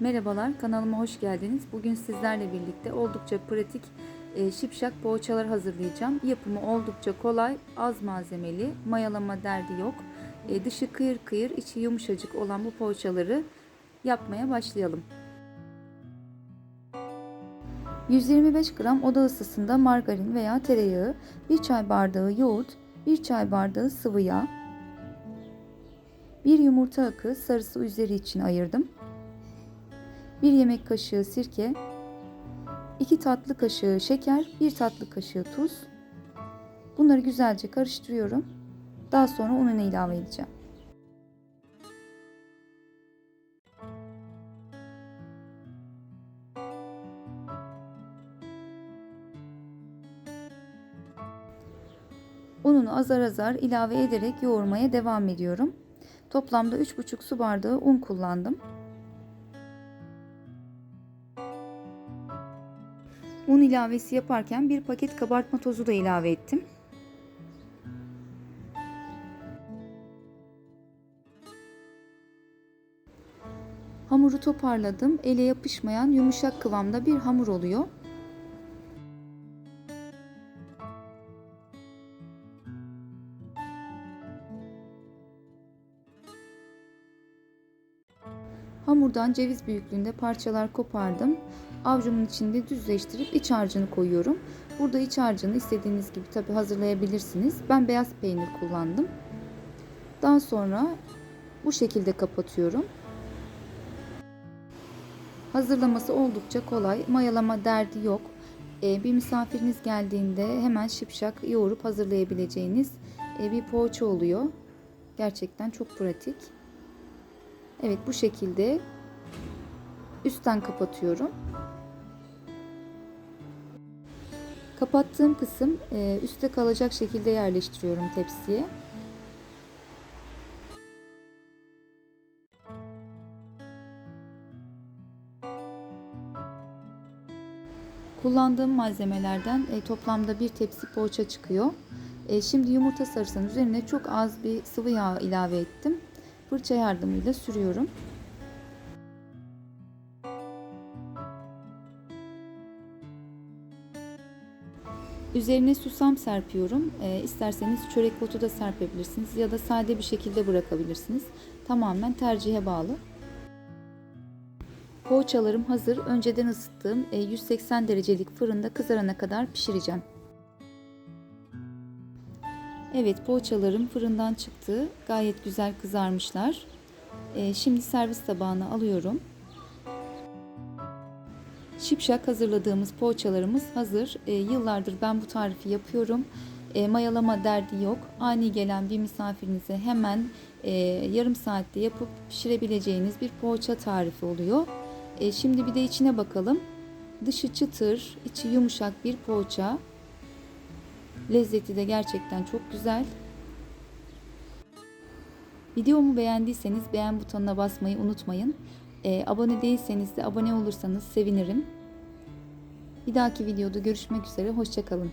Merhabalar, kanalıma hoş geldiniz. Bugün sizlerle birlikte oldukça pratik e, şipşak poğaçalar hazırlayacağım. Yapımı oldukça kolay, az malzemeli, mayalama derdi yok. E, dışı kıyır kıyır, içi yumuşacık olan bu poğaçaları yapmaya başlayalım. 125 gram oda ısısında margarin veya tereyağı, 1 çay bardağı yoğurt, 1 çay bardağı sıvı yağ, 1 yumurta akı sarısı üzeri için ayırdım. 1 yemek kaşığı sirke, 2 tatlı kaşığı şeker, 1 tatlı kaşığı tuz. Bunları güzelce karıştırıyorum. Daha sonra ununu ilave edeceğim. Ununu azar azar ilave ederek yoğurmaya devam ediyorum. Toplamda 3,5 su bardağı un kullandım. Un ilavesi yaparken bir paket kabartma tozu da ilave ettim. Hamuru toparladım. Ele yapışmayan yumuşak kıvamda bir hamur oluyor. Hamurdan ceviz büyüklüğünde parçalar kopardım. Avcumun içinde düzleştirip iç harcını koyuyorum. Burada iç harcını istediğiniz gibi tabi hazırlayabilirsiniz. Ben beyaz peynir kullandım. Daha sonra bu şekilde kapatıyorum. Hazırlaması oldukça kolay. Mayalama derdi yok. Ee, bir misafiriniz geldiğinde hemen şipşak yoğurup hazırlayabileceğiniz e, bir poğaça oluyor. Gerçekten çok pratik. Evet bu şekilde üstten kapatıyorum. Kapattığım kısım e, üstte kalacak şekilde yerleştiriyorum tepsiye. Kullandığım malzemelerden e, toplamda bir tepsi poğaça çıkıyor. E, şimdi yumurta sarısının üzerine çok az bir sıvı yağ ilave ettim. Fırça yardımıyla sürüyorum. Üzerine susam serpiyorum. E, isterseniz çörek otu da serpebilirsiniz ya da sade bir şekilde bırakabilirsiniz. Tamamen tercihe bağlı. Poğaçalarım hazır. Önceden ısıttığım e, 180 derecelik fırında kızarana kadar pişireceğim. Evet poğaçalarım fırından çıktı. Gayet güzel kızarmışlar. E, şimdi servis tabağına alıyorum. Şipşak hazırladığımız poğaçalarımız hazır. E, yıllardır ben bu tarifi yapıyorum. E, mayalama derdi yok. Ani gelen bir misafirinize hemen e, yarım saatte yapıp pişirebileceğiniz bir poğaça tarifi oluyor. Şimdi bir de içine bakalım. Dışı çıtır, içi yumuşak bir poğaça. Lezzeti de gerçekten çok güzel. Videomu beğendiyseniz beğen butonuna basmayı unutmayın. E, abone değilseniz de abone olursanız sevinirim. Bir dahaki videoda görüşmek üzere. Hoşçakalın.